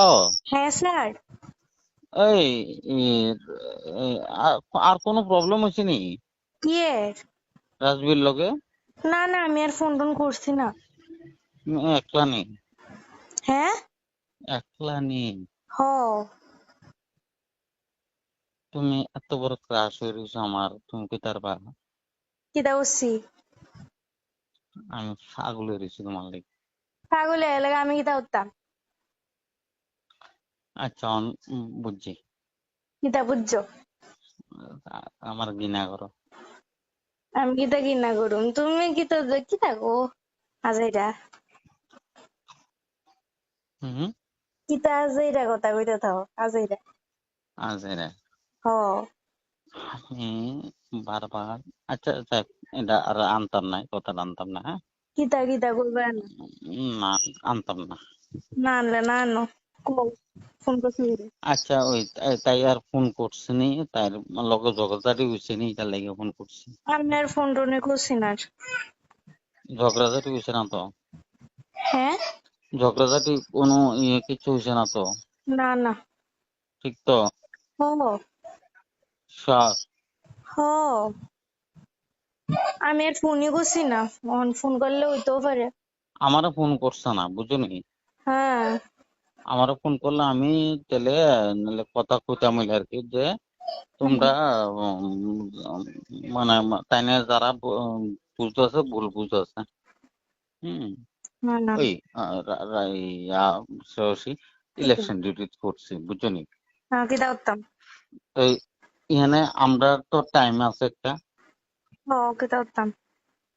ও। হ্যাঁ স্যার। এই ই, আর- আর কোনো প্রবলেম হয়েছে নি? কি এর? রাজবীর লগে না না আমি আর ফোন টোন করছি না। একলা নেই। হ্যাঁ? একলা নেই। হ। তুমি এত বড় ক্রাশ হয়ে রয়েছো আমার তুমি কি তার বা কিতা করছি আমি পাগল হয়ে রয়েছি তোমার লাগে। পাগল আমি কিতা করতাম আচ্ছা বুঝছি। কিতা বুঝছ? আমার ঘৃণা করো। আমি কিতা কিনা করুম। তুমি কিতা কিতা গো আজাইরা। হুম কিতা আজাইরা কথা কইতে থাও আজাইরা। আছে রে হ। আমি বারবার আচ্ছা আচ্ছা এটা আর আনতাম না কথাটা আনতাম না হ্যাঁ? কিতা কিতা কইবা না আনতাম না। না আনলে না আনো। ফোন আচ্ছা ওই তাই- আর ফোন করছি নি তার লগে ঝগড়াঝাটি হয়েছে নি তার লাগে ফোন করছি। আমি আর ফোন টোনে করছি না। ঝগড়াঝাটি হয়েছে না তো? হ্যাঁ? ঝগড়াঝাটি কোনো ইয়ে কিছু হয়েছে না তো? না না। ঠিক তো? হ। শ্বাস হ। আমি আর ফোনই করছি না। ফোন করলে হইতেও পারে। আমারও ফোন করছে না বুঝো নি? হ্যাঁ আমারও ফোন করলে আমি তেলে নাহলে কথা কইতাম হইলে আর কি যে তোমরা মানে তাই না যারা বুঝতেছে ভুল বুঝতেছে হম ওই ইলেকশন ডিউটি করছি বুঝছ নি? হ্যাঁ এখানে আমরা তো টাইম আছে একটা।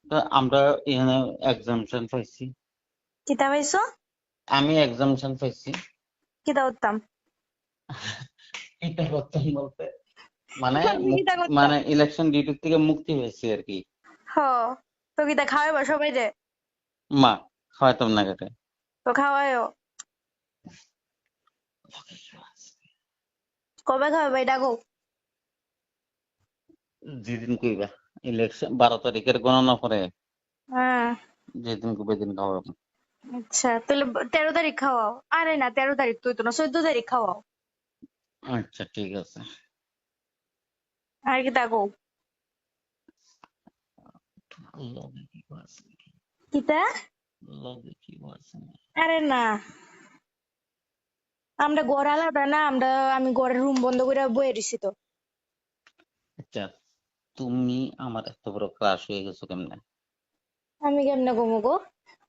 তো আমরা এখানে এক্সামশন পাইছি। কিতা পাইছো? আমি এক্সামশন পাইছি। কিতা করতাম? এটা করতাম বলতে? মানে? মানে ইলেকশন ডিউটি থেকে মুক্তি পেয়েছি আর কি। হ তো কিতা খাওয়াইবা সবাই রে মা খাওয়াইতাম না কেটে। তো খাওয়াইও। কবে খাওয়াইবা এটা গো যেদিন কইবা ইলেকশন বারো তারিখের গণনা পরে। হ্যাঁ। যেদিন কইবে দিন খাওয়াবো। আচ্ছা তাহলে তেরো তারিখ খাওয়াও। আরে না তেরো তারিখ তুই তো না চোদ্দ তারিখ খাওয়াও। আচ্ছা ঠিক আছে। আর কি তা গো লগে কি আছে কিতা লগে কি আছে আরে না। আমরা ঘর আলাদা না আমরা আমি ঘরের রুম বন্ধ করে বয়ে রইছি তো। আচ্ছা তুমি আমার এত বড় ক্রাশ হয়ে গেছো কেমনে? আমি কেমনে ঘুমো গো?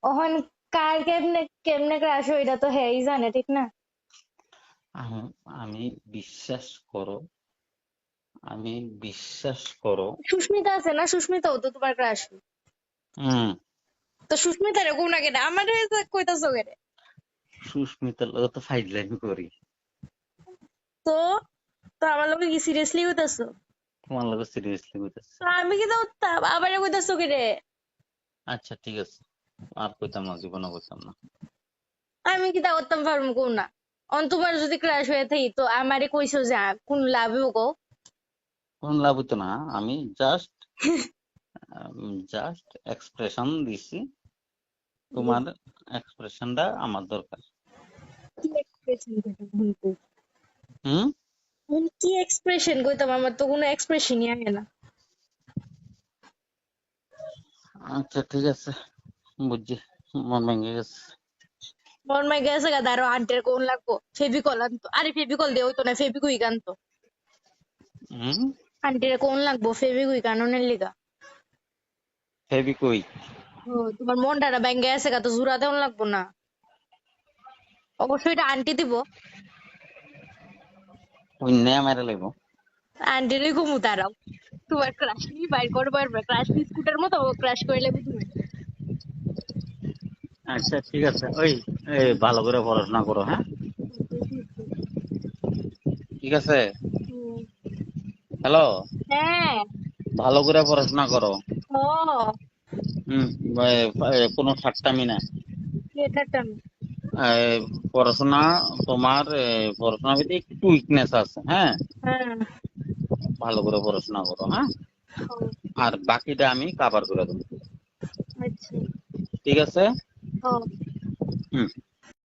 ওহন কার কেমনে কেমনে ক্রাশ ওইটা তো হ্যাঁ জানে ঠিক না? আমি বিশ্বাস করো আমি বিশ্বাস করো। সুস্মিতা আছে না? সুস্মিতাও তো তোমার ক্রাশ হুম। তো সুস্মিতা রে কোন? আগে আমার কইতাছো কে রে? সুস্মিতার লগে তো ফাইজলামি করি। তো তো আমার লোকে কি সিরিয়াসলি কইতাছো তোমার লগে সিরিয়াসলি কইতাছি আমি কি তো আবার কইতাছো রে আচ্ছা ঠিক আছে। আর কইতাম না জীবনে কইতাম না। আমি কি তা করতাম পারব কোন না? অন তোমার যদি ক্রাশ হয়ে থাকি তো আমারে কইছো যে কোন লাভ হইব গো কোন লাভ হইতো না আমি জাস্ট জাস্ট এক্সপ্রেশন দিছি। তোমার এক্সপ্রেশনটা আমার দরকার। কি এক্সপ্রেশন হুম? কি এক্সপ্রেশন কইতাম? আমার তো কোনো এক্সপ্রেশনই না। আচ্ছা ঠিক আছে। বুঝছি মন ভেঙে গেছে। মন মাই গেছে গা দাঁড়ো আন্টির কোন লাগবো। ফেভিকল আনতো আরে ফেভিকল দিয়ে হইতো না ফেভিকুইক আনতো। আন্টির কোন লাগবো ফেভিকুইক আননের লিগা ও তোমার মনটা ব্যাঙ্গে আছে গা তো জুড়া দেওয়ান লাগবো না। অবশ্যই এটা আন্টি দিব। অন্য মেরে লাগবো। আন্টিরই ঘুমু তারাও তোমার ক্রাশ নিয়ে বাইর করে পারবে ক্রাশ বিস্কুটের মতো ক্রাশ করে লেবু তুমি। আচ্ছা ঠিক আছে। ওই এই ভালো করে পড়াশোনা করো হ্যাঁ? ঠিক আছে? হ্যালো? হ্যাঁ। ভালো করে পড়াশোনা করো। হুম কোনো ঠাট্টামি না। পড়াশোনা তোমার এ, পড়াশোনার ভিতরে একটু উইকনেস আছে হ্যাঁ? হ্যাঁ। ভালো করে পড়াশোনা করো হ্যাঁ? আর বাকিটা আমি কাভার করে দেবো। আচ্ছা। ঠিক আছে? ও হুম